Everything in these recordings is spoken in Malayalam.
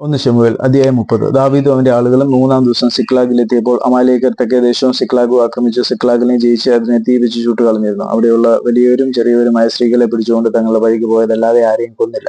ഒന്ന് ഷമുവേൽ അധ്യായം മുപ്പത്. ദാവീദും അവന്റെ ആളുകളും മൂന്നാം ദിവസം സിക്ലാഗിലെത്തിയപ്പോൾ അമാലേക്കർ തെക്കേ ദേശവും സിക്ലാഗും ആക്രമിച്ച് സിക്ലാഗിനെ ജയിച്ച് അതിനെ തീ വെച്ച് ചുട്ടു കളഞ്ഞിരുന്നു അവിടെയുള്ള വലിയവരും ചെറിയവരുമായ സ്ത്രീകളെ പിടിച്ചുകൊണ്ട് തങ്ങളുടെ വഴിക്ക് പോയതല്ലാതെ ആരെയും കൊന്നില്ല.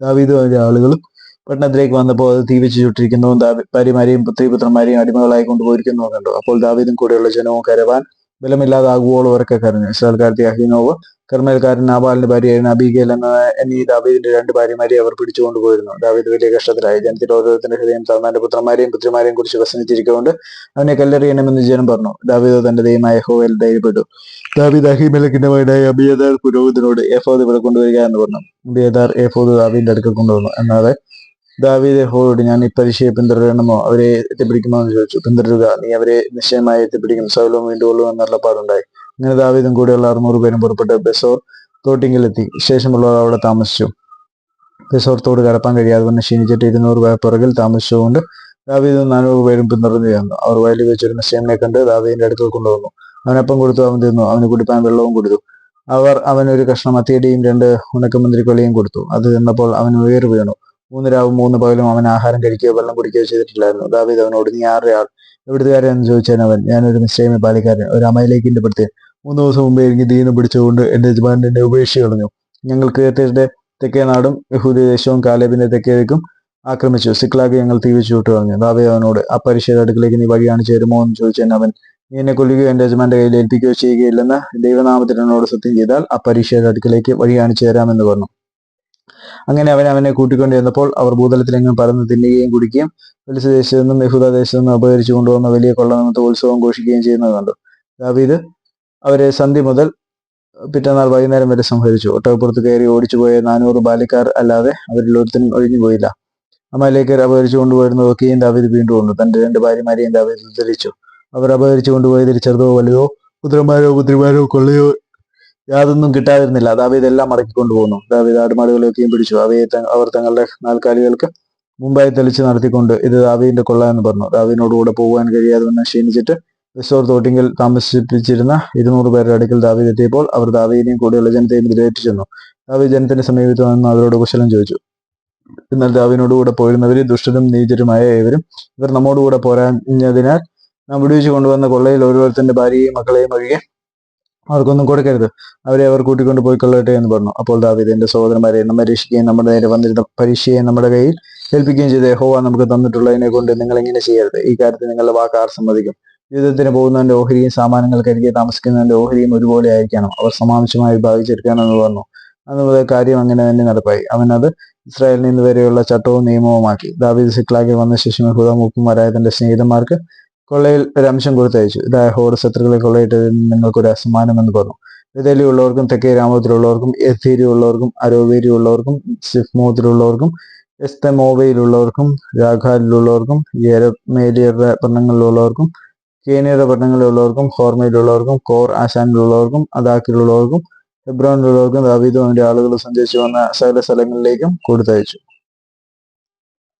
ദാവീദും അവന്റെ ആളുകളും പട്ടണത്തിലേക്ക് വന്നപ്പോൾ അത് തീ വെച്ച് ചുട്ടിരിക്കുന്നതും ഭാര്യമാരെയും പുത്രിപുത്രന്മാരെയും അടിമകളായി കൊണ്ടുപോയിരിക്കുന്നു കണ്ടു. അപ്പോൾ ദാവീദും കൂടെയുള്ള ജനവും കരവാൻ ബലമില്ലാതാകുവോളം ഉറക്കെ കരഞ്ഞു. ഇസ്രാൽക്കാരത്തി അഹിനോവ് കർമ്മേൽക്കാരൻ നാബാലിന്റെ ഭാര്യയായിരുന്ന അബീഗേൽ എന്ന എന്നീ ദാവീദിന്റെ രണ്ട് ഭാര്യമാരെ അവർ പിടിച്ചുകൊണ്ടുപോയിരുന്നു ദാവീദ് വലിയ കഷ്ടത്തിലായി. ജനത്തിൽ ഓരോരുത്തരുടെ ഹൃദയം തന്നാന്റെ പുത്രന്മാരെയും പുത്രിമാരെയും കുറിച്ച് വസനിച്ചിരിക്കൊണ്ട് അവനെ കല്ലെറിയണമെന്ന് ജനം പറഞ്ഞു. ദാവീദ് തന്റെ ദൈവമായ ഹോവയിൽ ധൈര്യപ്പെട്ടു ദാവീദ് അഹിമലക്കിന്റെ മകനായ അബിയദാർ പുരോഹിതനോട് എഫോദ് ഇവിടെ കൊണ്ടുവരിക എന്ന് പറഞ്ഞു. അബിയദാർ എഫോദ് ദാവീദിന്റെ അടുക്കൽ കൊണ്ടുവന്നു. എന്നാതെ ദാവീദ് യഹോവയോട് ഞാൻ ഈ പരീക്ഷയെ പിന്തുടരണമോ? അവരെ എത്തിപ്പിടിക്കുമോ എന്ന് ചോദിച്ചു. പിന്തുടരുക. നീ അവരെ നിശ്ചയമായി എത്തിപ്പിടിക്കും സൗലവും വീണ്ടുകൊള്ളും എന്നുള്ള പാടുണ്ടായി. അങ്ങനെ ദാവീദും കൂടെയുള്ള അറുന്നൂറ് പേരും പുറപ്പെട്ട് ബെസോർ തോട്ടിങ്കിലെത്തി ശേഷമുള്ളവർ അവിടെ താമസിച്ചു. ബെസോർ തോട് കടപ്പാൻ കഴിയാതെ തന്നെ ക്ഷീണിച്ചിട്ട് ഇരുന്നൂറ് പേർ പുറകിൽ താമസിച്ചുകൊണ്ട് ദാവീദും നാനൂറ് പേരും പിന്തുടർന്നു ചേർന്നു അവർ വയലിൽ വെച്ചൊരു മെസ്സേനെ കണ്ട് ദാവീദിന്റെ അടുത്ത് കൊണ്ടുവന്നു. അവനപ്പം കൊടുത്തു അവൻ തിന്നു. അവന് കുടിപ്പാൻ വെള്ളവും കൊടുത്തു. അവർ അവനൊരു കഷ്ണം അത്തിയടിയും രണ്ട് ഉണക്കമുന്തിരിക്കൊള്ളിയും കൊടുത്തു. അത് തിന്നപ്പോൾ അവൻ ഉയർ വീണു മൂന്ന് രാവും മൂന്ന് പകലും അവൻ ആഹാരം കഴിക്കുകയോ വെള്ളം കുടിക്കുകയോ ചെയ്തിട്ടില്ലായിരുന്നു. ദാവീദ് അവനോട് നീ ആറയാൾ എവിടുത്തുകാരൻ എന്ന് ചോദിച്ചാൽ അവൻ ഞാനൊരു മിശ്രമി പാലിക്കാരൻ. ഒരു അമയിലേക്കിന്റെ പ്രത്യേകം മൂന്ന് ദിവസം മുമ്പേ എനിക്ക് ദീനം പിടിച്ചുകൊണ്ട് എന്റെ യജമാനൻ എന്നെ കളഞ്ഞു. ഞങ്ങൾ കേത്തിന്റെ തെക്കേ നാടും യഹൂദി ദേശവും കാലേബിന്റെ തെക്കേക്കും ആക്രമിച്ചു. സിക്ലാഗ് ഞങ്ങൾ തീവച്ചു വിട്ടു കളഞ്ഞു. ദാവീദ് അവനോട് ആ പരിശീലന അടുക്കിലേക്ക് നീ വഴിയാണ് ചേരുമോ എന്ന് ചോദിച്ചാൽ അവൻ നീ എന്നെ കൊല്ലുകയോ എന്റെ യജമാന്റെ കയ്യിൽ ഏൽപ്പിക്കുകയോ ചെയ്യുകയില്ലെന്ന് ദൈവനാമത്തിൽ എന്നോട് സത്യം ചെയ്താൽ ആ പരീക്ഷയുടെ അടുക്കിലേക്ക് വഴിയാണ് ചേരാമെന്ന് പറഞ്ഞു. അങ്ങനെ അവൻ അവനെ കൂട്ടിക്കൊണ്ടു ചെന്നപ്പോൾ അവർ ഭൂതലത്തിലെങ്ങും പറന്ന് തിന്നുകയും കുടിക്കുകയും വെലിസ് ദേശത്തു നിന്നും യഹൂദ ദേശത്തു നിന്നും അപഹരിച്ചു കൊണ്ടുവന്ന വലിയ കൊള്ള നിമിത്ത ഉത്സവം ഘോഷിക്കുകയും ചെയ്യുന്നത് കണ്ടു. ദാവീദ് അവരെ സന്ധ്യ മുതൽ പിറ്റന്നാൾ വൈകുന്നേരം വരെ സംഹരിച്ചു. ഒട്ടകപ്പുറത്ത് കയറി ഓടിച്ചുപോയ നാനൂറ് ബാലിക്കാർ അല്ലാതെ അവരിൽ ഒരുത്തനും ഒഴിഞ്ഞു പോയില്ല. അമ്മയിലേക്ക് അപഹരിച്ചു കൊണ്ടുപോയിരുന്നതൊക്കെയും ദാവീദ് വീണ്ടും കൊണ്ടു തന്റെ രണ്ട് ഭാര്യമാരെയും ദാവീദ് ഉദ്ധരിച്ചു. അവർ അപഹരിച്ചു കൊണ്ടുപോയതിൽ ചെറുതോ വലുതോ പുത്രന്മാരോ പുത്രിമാരോ കൊള്ളയോ യാതൊന്നും കിട്ടാതിരുന്നില്ല. ദാവീദ് എല്ലാം മടക്കി പോകുന്നു ദാവീദ് ആടുമാടുകളെയൊക്കെയും പിടിച്ചു. അവയെ അവർ തങ്ങളുടെ നാൽക്കാലികൾക്ക് മുമ്പായി തെളിച്ച് നടത്തിക്കൊണ്ട് ഇത് ദാവീദിന്റെ കൊള്ള എന്ന് പറഞ്ഞു. ദാവീദിനോടുകൂടെ പോകുവാൻ കഴിയാതെ വന്ന് ക്ഷീണിച്ചിട്ട് റിസോർ തോട്ടിങ്കിൽ താമസിപ്പിച്ചിരുന്ന ഇരുന്നൂറ് പേരുടെ അടുക്കൽ ദാവീദ് എത്തിയപ്പോൾ അവർ ദാവീദിനെയും കൂടെയുള്ള ജനത്തെയും ഇതിലേറ്റു ചെന്നു. ദാവീദ് ജനത്തിന്റെ സമീപത്ത് നിന്ന് അവരോട് കുശലം ചോദിച്ചു. എന്നാൽ ദാവീനോടുകൂടെ പോയിരുന്നവര് ദുഷ്ടരും നീചരുമായ ഏവരും ഇവർ നമ്മോടുകൂടെ പോരാഞ്ഞതിനാൽ നാം വിടുവിച്ചു കൊണ്ടുവന്ന കൊള്ളയിൽ ഓരോരുത്തന്റെ ഭാര്യയെയും മക്കളെയും ഒഴികെ അവർക്കൊന്നും കൊടുക്കരുത്. അവരെ അവർ കൂട്ടിക്കൊണ്ട് പോയി കൊള്ളട്ടെ എന്ന് പറഞ്ഞു. അപ്പോൾ ദാവീദ് എന്റെ സഹോദരന്മാരെ നമ്മെ രക്ഷിക്കുകയും നമ്മുടെ നേരെ വന്നിരുന്ന പരീക്ഷയെ നമ്മുടെ കയ്യിൽ ഏൽപ്പിക്കുകയും ചെയ്ത് യഹോവ നമുക്ക് തന്നിട്ടുള്ളതിനെ കൊണ്ട് നിങ്ങൾ എങ്ങനെ ചെയ്യരുത്. ഈ കാര്യത്തിൽ നിങ്ങളുടെ വാക്ക് ആർ സമ്മതിക്കും. യുദ്ധത്തിന് പോകുന്നതിന്റെ ഓഹരിയും സാമാനങ്ങൾ കരുതി താമസിക്കുന്നതിന്റെ ഓഹരിയും ഒരുപോലെ ആയിരിക്കണം. അവർ സമാംശമായി ഭാവിച്ചെടുക്കാനെന്ന് പറഞ്ഞു. അന്ന് മുതൽ കാര്യം അങ്ങനെ തന്നെ നടപ്പായി. അവൻ അത് ഇസ്രായേലിൽ നിന്ന് വരെയുള്ള ചട്ടവും നിയമവുമാക്കി. ദാവീദ് സിക്ലാഗിൽ വന്ന ശേഷം യഹൂദ തന്റെ സ്നേഹിതന്മാർക്ക് കൊള്ളയിൽ ഒരു അംശം കൊടുത്തയച്ചു. ഇതായ ഹോട് ശത്രുക്കളെ കൊള്ളയിട്ട് നിങ്ങൾക്കൊരു അസമാനം എന്ന് പറഞ്ഞു. വിതലിയുള്ളവർക്കും തെക്കേ രാമത്തിലുള്ളവർക്കും എഥീരിയുള്ളവർക്കും അരോവേരിയുള്ളവർക്കും സിഫ്മോത്തിലുള്ളവർക്കും എസ്തമോവയിലുള്ളവർക്കും രാഘാലിലുള്ളവർക്കും യേരമേലിയരുടെ പട്ടണങ്ങളിലുള്ളവർക്കും കേനിയുടെ പട്ടണങ്ങളിലുള്ളവർക്കും ഹോർമയിലുള്ളവർക്കും കോർ ആശാനിലുള്ളവർക്കും അദാക്കിലുള്ളവർക്കും ഹെബ്രോനിലുള്ളവർക്കും ദാവീദും അവന്റെ ആളുകൾ സഞ്ചരിച്ചു വന്ന സകല സ്ഥലങ്ങളിലേക്കും കൊടുത്തയച്ചു.